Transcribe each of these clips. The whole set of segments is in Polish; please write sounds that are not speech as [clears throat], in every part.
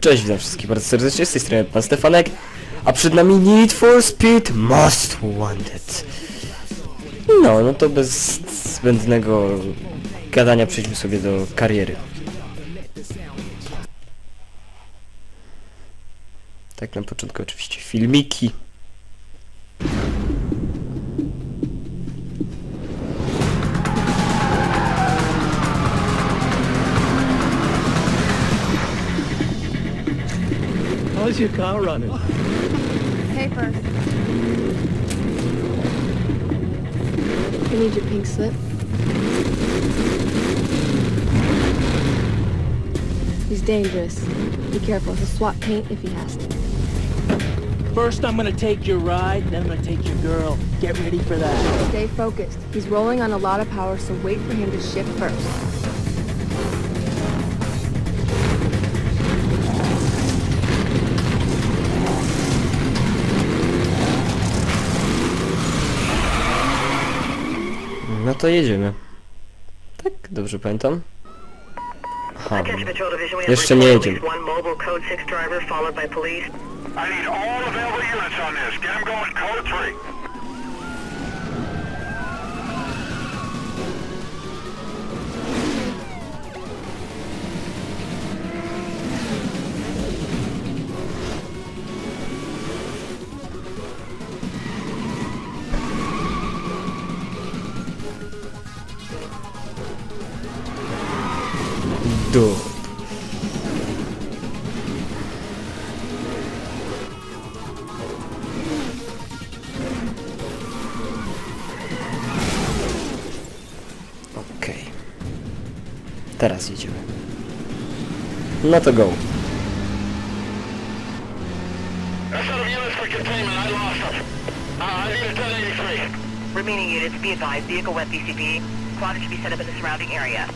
Cześć, witam wszystkich bardzo serdecznie, z tej strony pan Stefanek, a przed nami Need for Speed Most Wanted. No, no to bez zbędnego gadania przejdźmy sobie do kariery. Tak na początku oczywiście filmiki. How's your car running? Paper. I need your pink slip. He's dangerous. Be careful. He'll swat paint if he has to. First, I'm gonna take your ride, then I'm gonna take your girl. Get ready for that. Stay focused. He's rolling on a lot of power, so wait for him to shift first. To jedziemy. Tak, dobrze pamiętam. Aha, have Jeszcze nie jedziemy. least one mobile code 6 driver followed by police. I need all available units on this. Get them going code 3. do. Okej. Okay. Teraz jedziemy. No to go. Remaining units, be advised, vehicle web BCP. Quadrant should be set up in the surrounding area.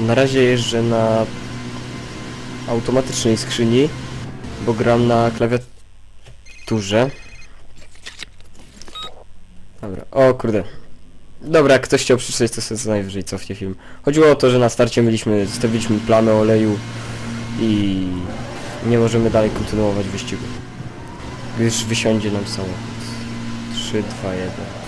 Na razie jeżdżę na automatycznej skrzyni, bo gram na klawiaturze. Dobra, o kurde. Dobra, jak ktoś chciał przeczytać, to sobie co najwyżej cofnie film. Chodziło o to, że na starcie mieliśmy, zostawiliśmy plamę oleju i nie możemy dalej kontynuować wyścigu. Gdyż wysiądzie nam samochód. 3, 2, 1.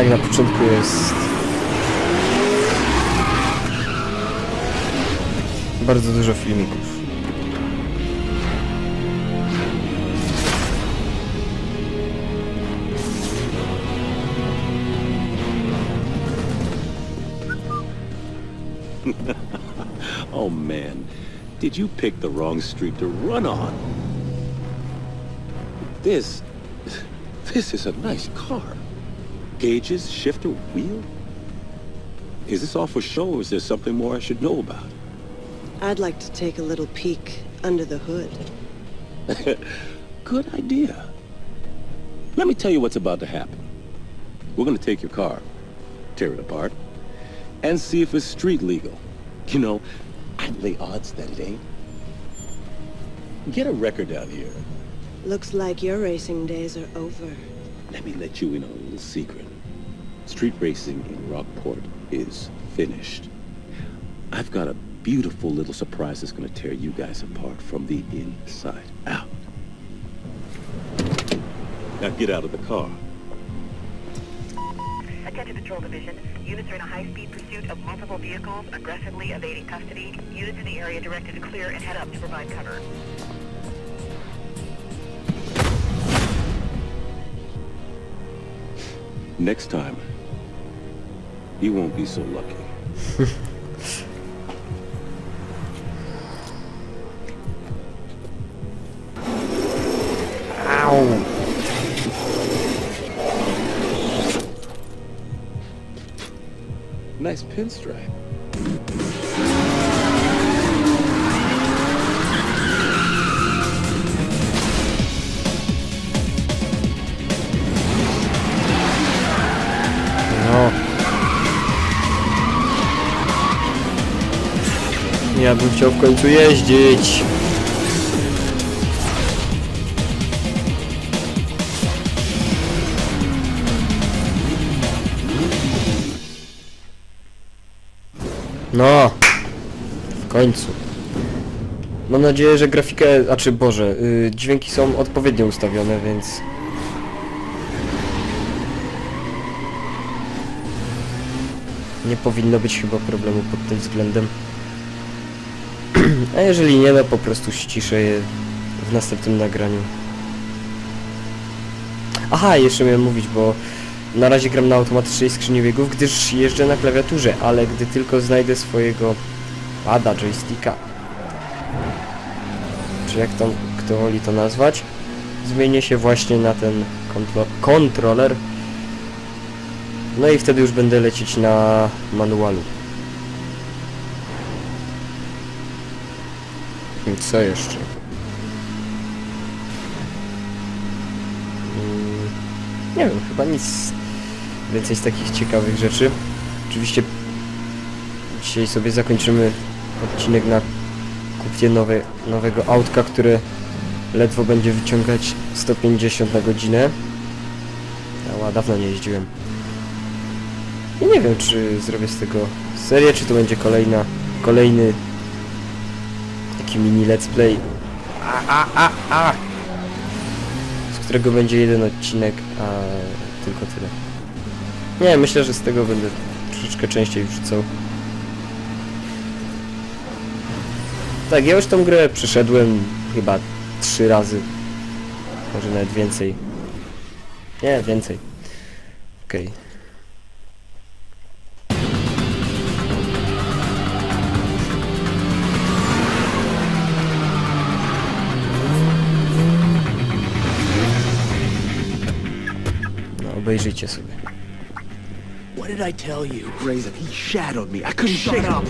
Tak, na początku jest bardzo dużo filmików. [laughs] Oh man, did you pick the wrong street to run on? This, [laughs] this is a nice car. Gauges, shifter, wheel? Is this all for show or is there something more I should know about? I'd like to take a little peek under the hood. [laughs] Good idea. Let me tell you what's about to happen. We're gonna take your car, tear it apart, and see if it's street legal. You know, I'd lay odds that it ain't. Get a record out here. Looks like your racing days are over. Let me let you in on a little secret. Street racing in Rockport is finished. I've got a beautiful little surprise that's going to tear you guys apart from the inside out. Now get out of the car. Attention Patrol Division. Units are in a high-speed pursuit of multiple vehicles, aggressively evading custody. Units in the area directed to clear and head up to provide cover. Next time, you won't be so lucky. [laughs] Au! Nice pinstripe. Bym chciał w końcu jeździć. No. W końcu. Mam nadzieję, że grafikę, a czy Boże, y, dźwięki są odpowiednio ustawione, więc Nie powinno być chyba problemu pod tym względem. A jeżeli nie, no po prostu ściszę je w następnym nagraniu. Aha, jeszcze miałem mówić, bo na razie gram na automatycznej skrzyni biegów, gdyż jeżdżę na klawiaturze, ale gdy tylko znajdę swojego pada, joysticka, czy jak to kto woli to nazwać, zmienię się właśnie na ten kontro kontroler, no i wtedy już będę lecieć na manualu. I co jeszcze? Mm, Nie wiem, chyba nic więcej z takich ciekawych rzeczy. Oczywiście dzisiaj sobie zakończymy odcinek na kupnie nowe, nowego autka, które ledwo będzie wyciągać 150 na godzinę. Ja dawno nie jeździłem. I nie wiem, czy zrobię z tego serię, czy to będzie kolejna, kolejny taki mini let's play, a, a, a, a, z którego będzie jeden odcinek, a tylko tyle. Nie, myślę, że z tego będę troszeczkę częściej wrzucał. Tak, ja już tą grę przeszedłem chyba trzy razy, może nawet więcej. Nie, więcej. Okej. No, obejrzyjcie sobie. What did I tell you? Razor, he shadowed me. I couldn't shake up.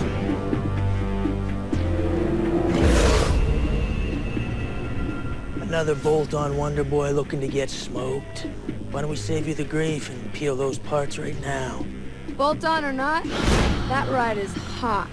Another bolt-on Wonder Boy looking to get smoked? Why don't we save you the grief and peel those parts right now? Bolt on or not, that ride is hot.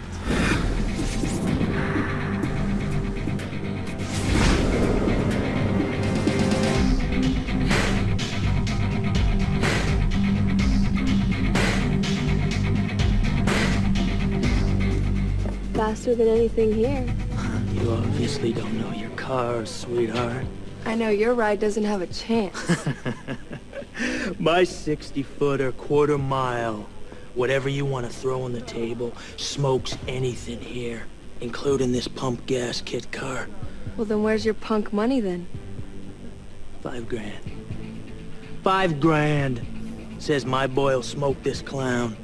Faster than anything here. [laughs] You obviously don't know your cars, sweetheart. I know your ride doesn't have a chance. [laughs] [laughs] My 60-footer, quarter mile, whatever you want to throw on the table, smokes anything here, including this pump gas kit car. well, then where's your punk money then? Five grand. Five grand. Says my boy'll smoke this clown.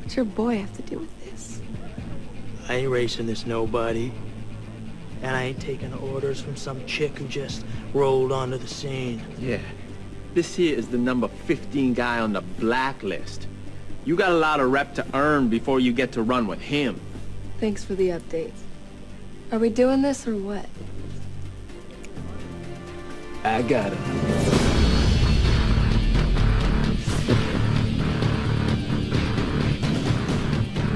What's your boy have to do with this? I ain't racing this nobody. And I ain't taking orders from some chick who just rolled onto the scene. Yeah. This here is the number 15 guy on the blacklist. You got a lot of rep to earn before you get to run with him. Thanks for the updates. Are we doing this or what? I got it.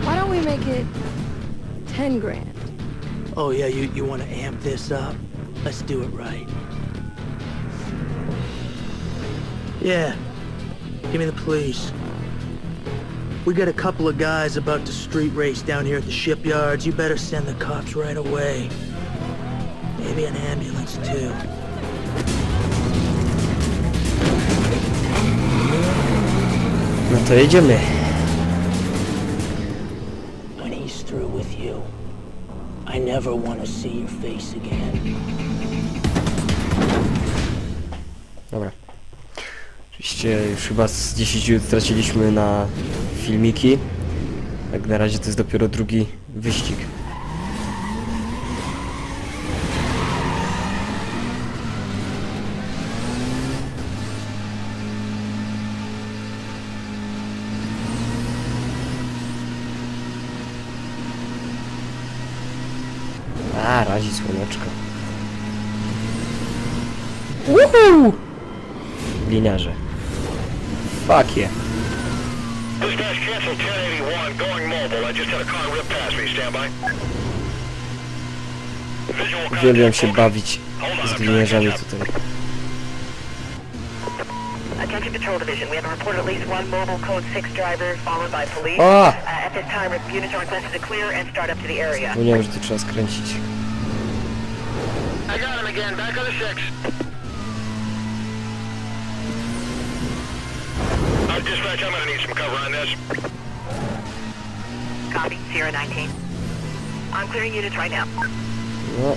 Why don't we make it 10 grand? Oh yeah, you, you want to amp this up? Let's do it right. Yeah. Give me the police. We got a couple of guys about to street race down here at the shipyards. You better send the cops right away. Maybe an ambulance too. No to jedziemy. Never want to see your face again. Dobra. Oczywiście już chyba z 10 minut straciliśmy na filmiki. Jak na razie to jest dopiero drugi wyścig. A, razi słoneczko. Woohoo! Liniarze. Fuck yeah. Dispatch cancel 1081, going mobile. I just had a car rip past me. Stand by. Visual contact. Uwielbiam się bawić z gliniarzami tutaj. Attention Patrol Division, we have a report of at least one mobile Code 6 driver followed by police. Ah! Uh, at this time, units are requested to clear and start up to the area. Zapomniałem, że tu trzeba skręcić. I got him again. Back on the six. Uh, dispatch, I'm gonna need some cover on this. Copy, Sierra 19. I'm clearing units right now. No,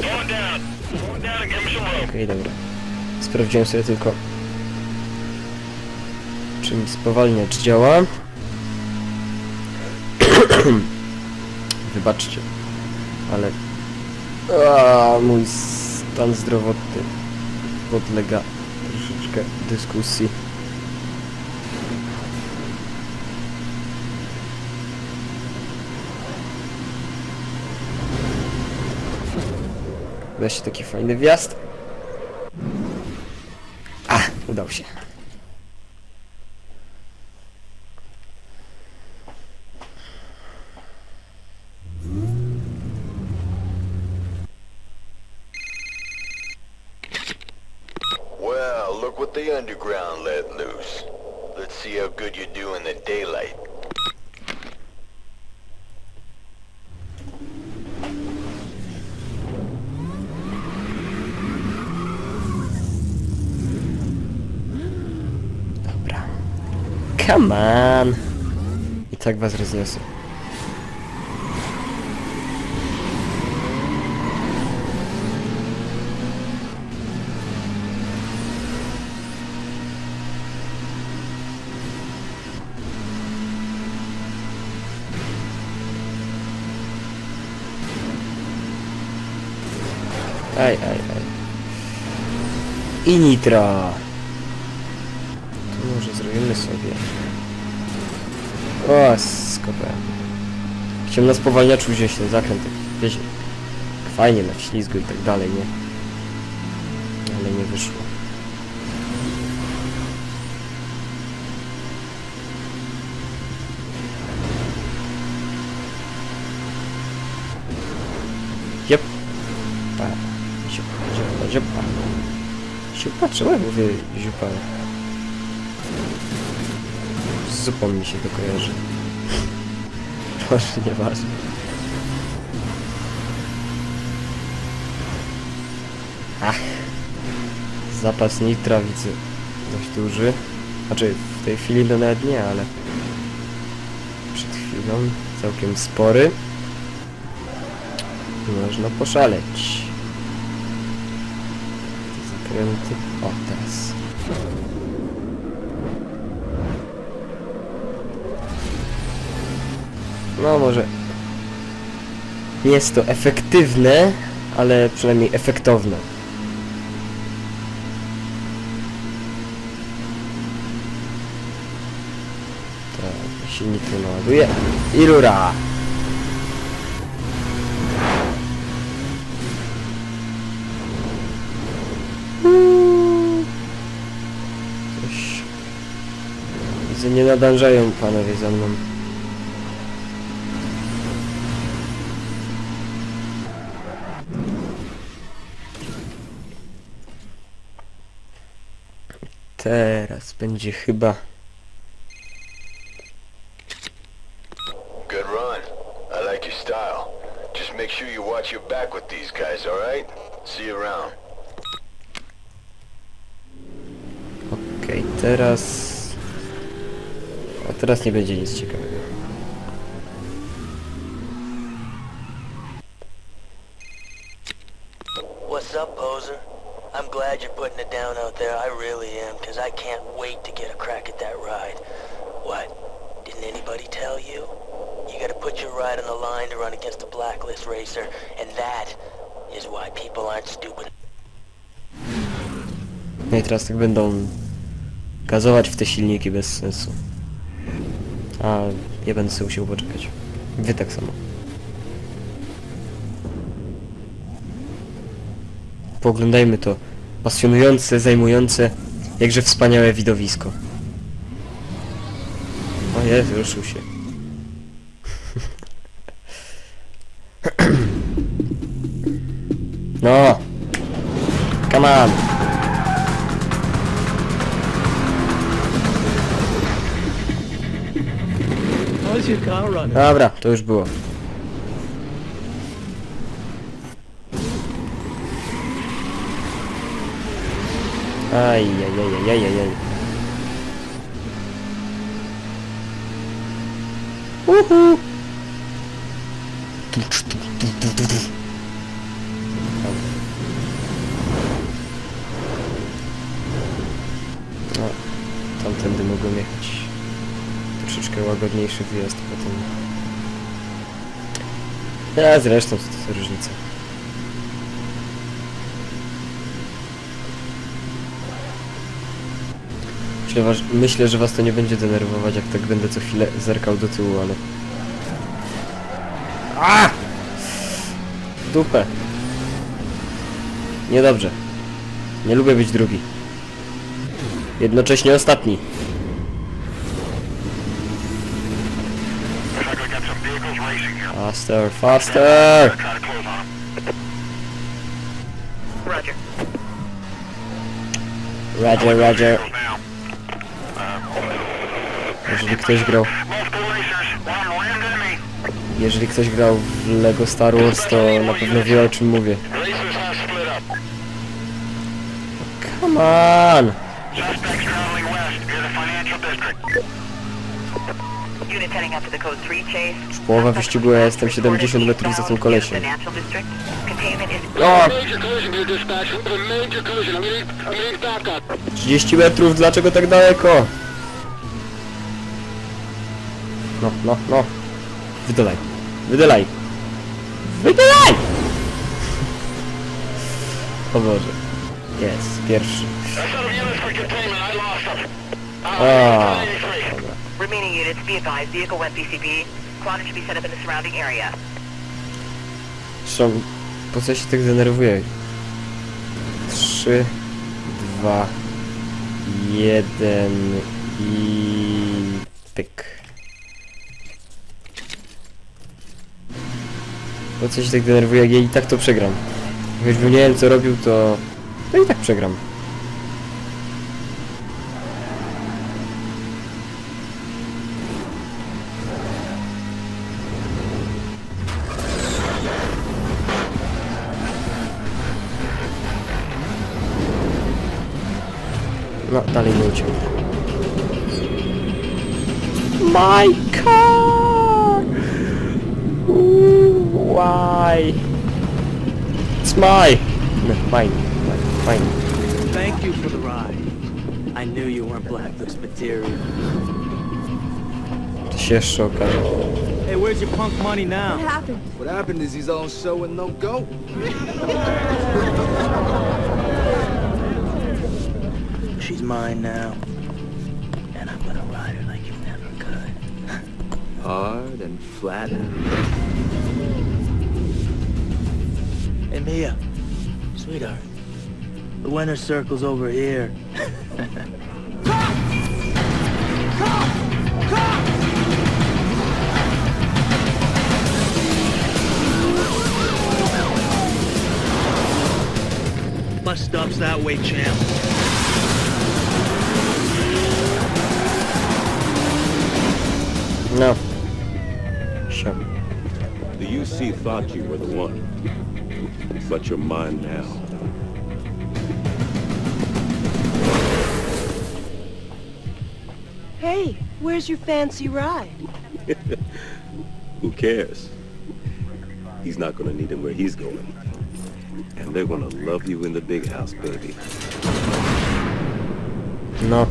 Slow it down. Slow it down and give me some room. okej, dobra. Sprawdziłem sobie tylko, czy mi spowalniacz działa. [clears throat] Wybaczcie, ale a, mój stan zdrowotny podlega troszeczkę dyskusji. Wreszcie taki fajny wjazd. A, udał się. Well, look what the underground let loose. Let's see how good you do in the daylight. Dobra. Come on. I tak was rozniosę. Aj, aj, aj. I nitro. Tu może zrobimy sobie. O, skopałem. Chciałem na spowalniaczu wziąć ten zakręt, tak, wiecie, tak fajnie na ślizgu i tak dalej, nie? Ale nie wyszło. Jep. Pa. Ziupa, ziupa, ziupa. Ziupa? Czemu ja mówię ziupa? Zupą mi się to kojarzy. [laughs] Proszę, nieważne. Ach. Zapas nitra widzę dość duży. Znaczy, w tej chwili no nawet nie, ale przed chwilą całkiem spory. Można poszaleć. Zakręty. O, No może nie jest to efektywne, ale przynajmniej efektowne. Tak, silnik tu naładuje i rura! Coś... Widzę, nie nadążają panowie za mną. Teraz będzie chyba... Good run. I like your style. Just make sure you watch your back with these guys, alright? See you around. Okej, teraz... A teraz nie będzie nic ciekawego. Down out there. I really am, because I can't wait to get a crack at that ride. What? Didn't anybody tell you? You gotta put your ride on the line to run against a blacklist racer, and that is why people aren't stupid. No i teraz tak będą gazować w te silniki bez sensu. A ja będę sobie musiał poczekać. Wy tak samo. Pooglądajmy to pasjonujące, zajmujące, jakże wspaniałe widowisko. O jest, ruszył się. [laughs] No! Come on! Dobra, to już było. Aj, aj, aj, aj, aj, aj, aj. Uhu. No, tamtędy mogłem jechać. Troszeczkę łagodniejszy wyjazd potem. Ja zresztą to za różnica. Was, myślę, że was to nie będzie denerwować, jak tak będę co chwilę zerkał do tyłu, ale... A! Dupę. Niedobrze. Nie lubię być drugi. Jednocześnie ostatni. Faster, faster! Roger. Roger, Jeżeli ktoś grał, jeżeli ktoś grał w Lego Star Wars, to na pewno wie o czym mówię. Come on! Suspects traveling west near the financial district. Unit heading up to the code 3 chase. Połowa wyścigu, ja jestem 70 metrów za tym kolesiem. O! Major collision here, dispatch. We have a major collision. I'm needing, I'm needing backup. 30 metrów, dlaczego tak daleko? No, no, no. Wydolaj. Wydolaj. Wydolaj! [laughs] O Boże. Jest, pierwszy. I set of units for containment. I lost them. 83. Dobra. remaining units. Be advised, vehicle went PCP. Quad should be set up in the surrounding area. Zresztą, po co się tak denerwuję? 3, 2, 1 i... pyk. Po co się tak denerwuję, jak ja i tak to przegram? Choćbym nie wiem co robił, to... to i tak przegram. It's my! No, mine. Mine. Mine. Thank you for the ride. I knew you weren't blacklist material. To się jeszcze okaże. Hey, where's your punk money now? What happened? What happened is he's on show and no go. [laughs] She's mine now. And I'm gonna ride her like you never could. [laughs] Hard and flat Hey, Mia. Sweetheart. The winner circle's over here. [laughs] Bus stop's that way, champ. No. Sure. The UC thought you were the one. But you're mine now. Hey, where's your fancy ride? [laughs] Who cares? He's not gonna need him where he's going. And they're gonna love you in the big house, baby. No.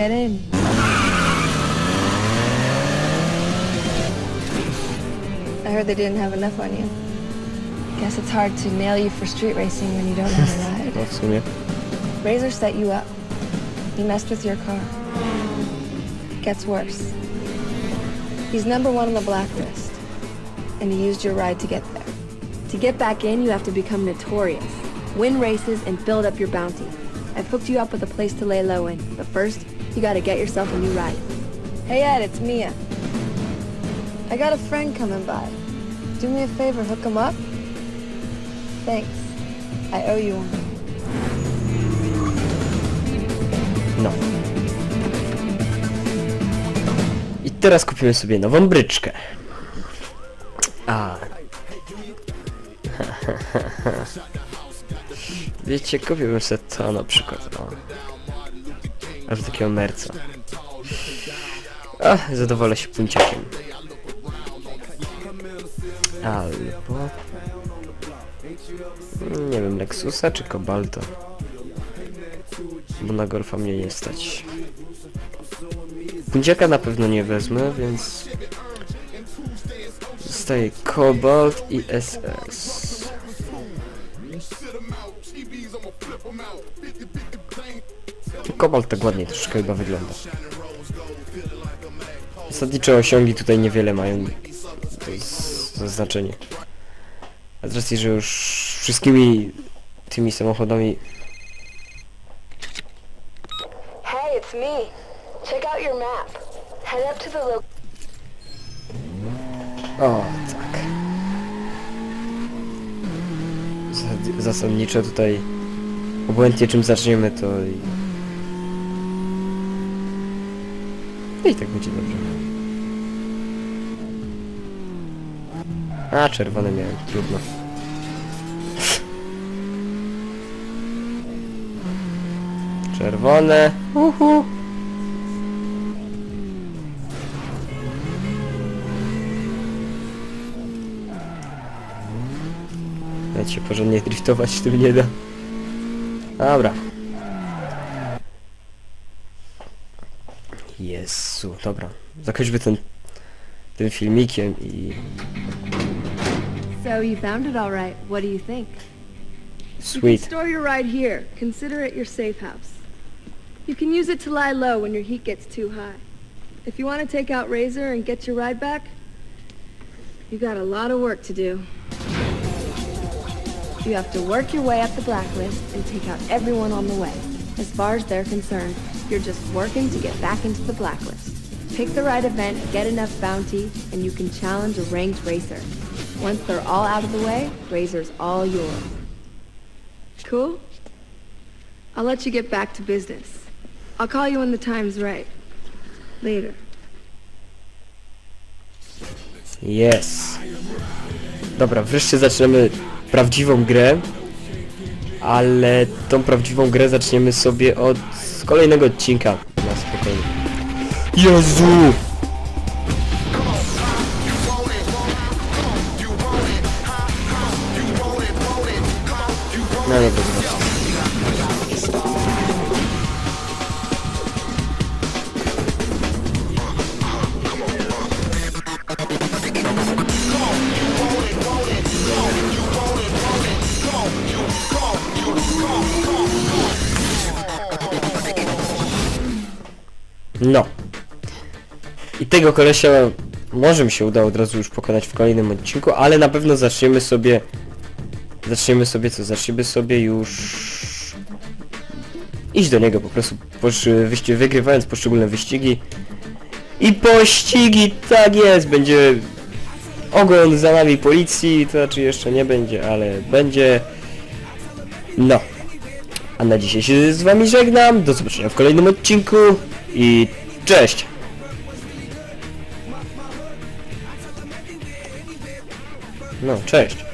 Get in. I heard they didn't have enough on you. Guess it's hard to nail you for street racing when you don't have a [laughs] ride. W sumie. Razor set you up. He messed with your car. Gets worse. He's number one on the blacklist. And he used your ride to get there. To get back in, you have to become notorious. Win races and build up your bounty. I've hooked you up with a place to lay low in. But first, you gotta get yourself a new ride. Hey Ed, it's Mia. I got a friend coming by. Do me a favor, hook him up? Thanks. I owe you one. No. I teraz kupimy sobie nową bryczkę. A. [laughs] Wiecie, kupiłbym sobie to na przykład, o. Aż takiego merca. A, zadowolę się punciakiem. Albo... Nie wiem, Lexusa czy Kobalta. Bo na golfa mnie nie stać. Pundziaka na pewno nie wezmę, więc... Zostaje Cobalt i SS. Kobalt tak ładnie troszkę chyba wygląda. Zasadnicze osiągi tutaj niewiele mają to jest to znaczenie. A z racji, że już wszystkimi tymi samochodami Hey, it's me. Check out your map. Head up to the lo- O, tak. Zasad- Zasadniczo tutaj obojętnie czym zaczniemy to No i tak będzie dobrze. A, czerwone miałem, trudno. Czerwone. Uhu. Nawet porządnie driftować tym nie da. Dobra. Jezu, dobra. Zakończmy ten, tym filmikiem i So you found it all right. What do you think? You sweet. can store your ride here. Consider it your safe house. You can use it to lie low when your heat gets too high. If you want to take out Razor and get your ride back, you got a lot of work to do. You have to work your way up the blacklist and take out everyone on the way. As far as they're concerned, you're just working to get back into the blacklist. Pick the right event, get enough bounty, and you can challenge a ranked racer. Once they're all out of the way, Razor's all yours. Cool? I'll let you get back to business. I'll call you when the time's right. Later. Yes. Dobra, wreszcie zaczniemy prawdziwą grę. Ale tą prawdziwą grę zaczniemy sobie od kolejnego odcinka. Na spokojnie. Jezu! No. I tego kolesia może mi się uda od razu już pokonać w kolejnym odcinku, ale na pewno zaczniemy sobie... Zaczniemy sobie co? Zaczniemy sobie już... Iść do niego po prostu, wygrywając poszczególne wyścigi. I pościgi, tak jest, będzie ogon za nami policji, to znaczy jeszcze nie będzie, ale będzie... No. A na dzisiaj się z wami żegnam, do zobaczenia w kolejnym odcinku i cześć! No, cześć.